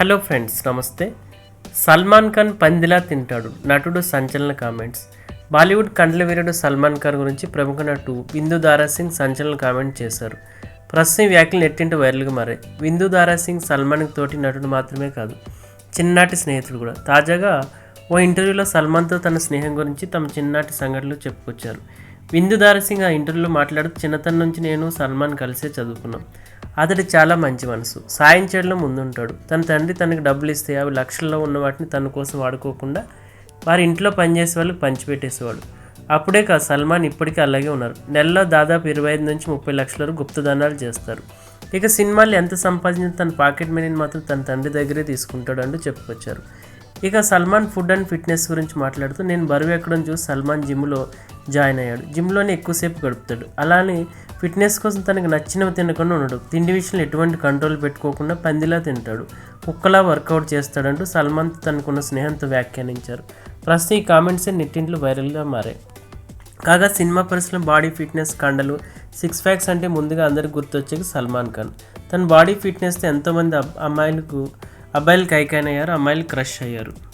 Hello friends నమస్తే. సల్మాన్ ఖాన్ పందిలా తింటాడు. నటుడు సంచలన కామెంట్స్. బాలీవుడ్ కండ్ల వీరుడు సల్మాన్ ఖాన్ గురించి ప్రముఖ నటు విందు దారా సింగ్ సంచలన కామెంట్ చేశారు. ప్రస్తుతం వ్యాఖ్యలు నెట్టింటి వైరల్గా మారాయి విందు దారా సింగ్ సల్మాన్ తోటి నటుడు మాత్రమే కాదు చిన్ననాటి స్నేహితుడు కూడా. తాజాగా ఓ ఇంటర్వ్యూలో సల్మాన్తో తన స్నేహం గురించి తమ చిన్ననాటి సంఘటనలు చెప్పుకొచ్చారు. విందు దారా సింగ్ ఆ ఇంటర్వ్యూలో మాట్లాడుతూ చిన్నతనం నుంచి నేను సల్మాన్ కలిసే చదువుకున్నాం. అతడు చాలా మంచి మనసు. సాయం చేయడంలో ముందుంటాడు. తన తండ్రి తనకు డబ్బులు ఇస్తే అవి లక్షల్లో ఉన్న వాటిని తన కోసం వాడుకోకుండా వారి ఇంట్లో పనిచేసే వాళ్ళకి పంచిపెట్టేసేవాడు. అప్పుడే కాదు సల్మాన్ ఇప్పటికీ అలాగే ఉన్నారు. నెలలో దాదాపు ఇరవై ఐదు నుంచి ముప్పై లక్షల వరకు గుప్తదానాలు చేస్తారు. ఇక సినిమాలు ఎంత సంపాదించిన తన పాకెట్ మనీని మాత్రం తన తండ్రి దగ్గరే తీసుకుంటాడు అంటూ చెప్పుకొచ్చారు. ఇక సల్మాన్ ఫుడ్ అండ్ ఫిట్నెస్ గురించి మాట్లాడుతూ నేను బరువు ఎక్కడం చూసి సల్మాన్ జిమ్లో జాయిన్ అయ్యాడు. జిమ్లోనే ఎక్కువసేపు గడుపుతాడు. అలానే ఫిట్నెస్ కోసం తనకు నచ్చినవి తినకుండా ఉండడు. తిండి విషయంలో ఎటువంటి కంట్రోల్ పెట్టుకోకుండా పందిలా తింటాడు. కుక్కలా వర్కౌట్ చేస్తాడంటూ సల్మాన్ తనకున్న స్నేహంతో వ్యాఖ్యానించారు. ప్రస్తుతం ఈ కామెంట్స్ నెట్టింట్లో వైరల్గా మారాయి. కాగా సినిమా పరిశ్రమ బాడీ ఫిట్నెస్ కండలు సిక్స్ ప్యాక్స్ అంటే ముందుగా అందరికి గుర్తొచ్చేది సల్మాన్ ఖాన్. తన బాడీ ఫిట్నెస్తో ఎంతోమంది అమ్మాయిలకు అబ్బాయిలు కైకాన్ అయ్యారు అమ్మాయిలు క్రష్ అయ్యారు.